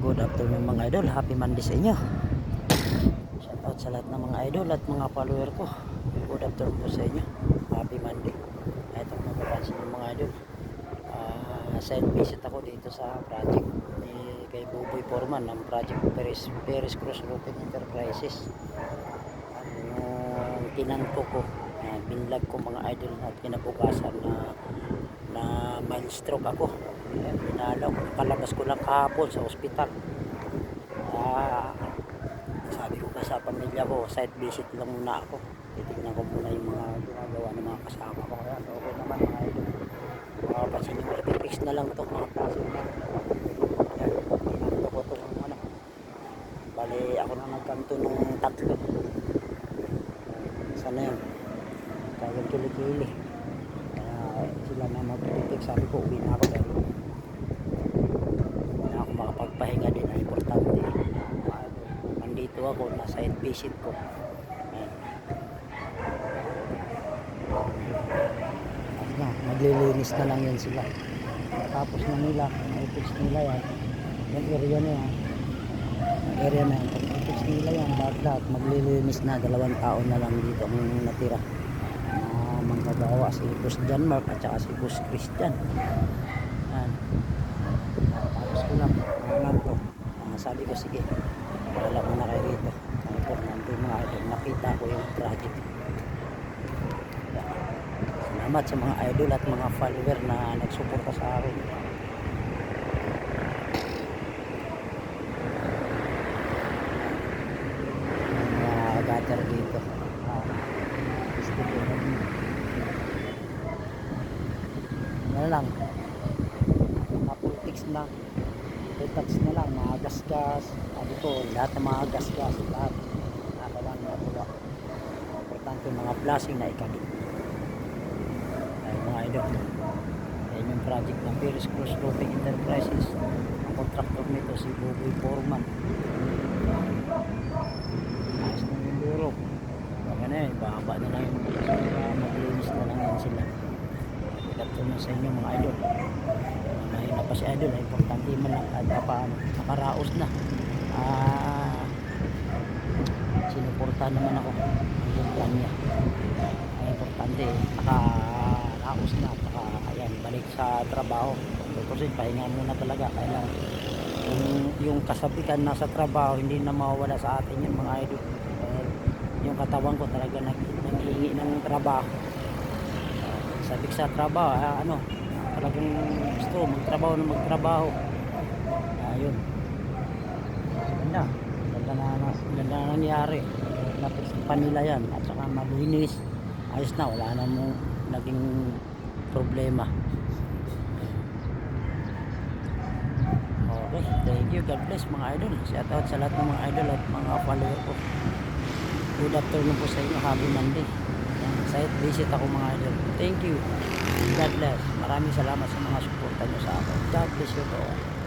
Good afternoon mga idol. Happy Monday sa inyo. Shout out sa lahat ng mga idol at mga follower ko. Good afternoon po sa inyo. Happy Monday. Ito kung mapapansin ng mga idol. Uh, side visit ako dito sa project ni kay Buboy Foreman ng project Paris, Paris Cross Roofing Enterprises. Ang tinangko ko, uh, binlag ko mga idol at kinabukasan na na mild stroke ako. Ayan, pinalaw ko. Kalabas ko lang kahapon sa ospital. Ah, sabi ko pa sa pamilya ko, site visit lang muna ako. Titignan ko muna yung mga ginagawa ng mga kasama ko. Ayan, okay naman mga idol. Makapansin nyo, ipipix na lang ito mga kaso na. Ayan, pinanto ko ito ng ano. Bali, ako na nagkanto ng tatlo. Sana yan. Kaya kilikili. Kaya sila na magpipix. Sabi ko, uwi na ako dahil na ako makapagpahinga din ang importante nandito ako nasa site visit ko. Na maglilinis na lang yan sila. Tapos na nila i-fix nila yan. Yung area na yan. Yung area na yan. Pag i-fix nila yan. Lahat lahat. Maglilinis na. Dalawang taon na lang dito ang natira. Na manggagawa si Boss John Mark at saka si Boss Christian. Ayan. Tapos ko lang, alam ko. Ah, sabi ko, sige, wala ko na kayo importante mga idol, nakita ko yung project. Salamat sa mga idol at mga follower na nagsuporta sa akin. Mga gutter dito. Gusto ko na Ano lang, napultiks na retouch na lang. Mga gasgas. Sabi ko lahat ng mga gasgas lahat mga flashing na ikabit ay mga idol. Yan yung project ng Paris Cross Roofing Enterprises. Ang contractor nito si Buboy Foreman. Ayos na yung duro baka na eh baba na lang yung maglinis na lang yan sila. Pagkatulad na sa inyo mga idol. Mahina pa si idol importante man lang at paano nakaraos na. Ah sinuporta naman ako plan niya ang importante nakaraos na saka ayan balik sa trabaho. Kasi pahinga muna talaga kailangan. Yung, yung kasabikan nasa trabaho hindi na mawawala sa atin yung mga idol. Dahil yung katawan ko talaga nag, naghihingi ng trabaho. Sabik sa trabaho ah, ano talagang gusto magtrabaho na magtrabaho. Ayun. Ganda. Ganda na, na ganda na nangyari napit pa nila yan at saka malinis. Ayos na wala na mo naging problema. Okay thank you. God bless mga idol. Shout out sa lahat ng mga idol at mga follower ko. Good afternoon po sa inyo. Happy Monday. Site visit ako mga idol. Thank you. God bless. Maraming salamat sa mga suporta nyo sa akin. God bless you po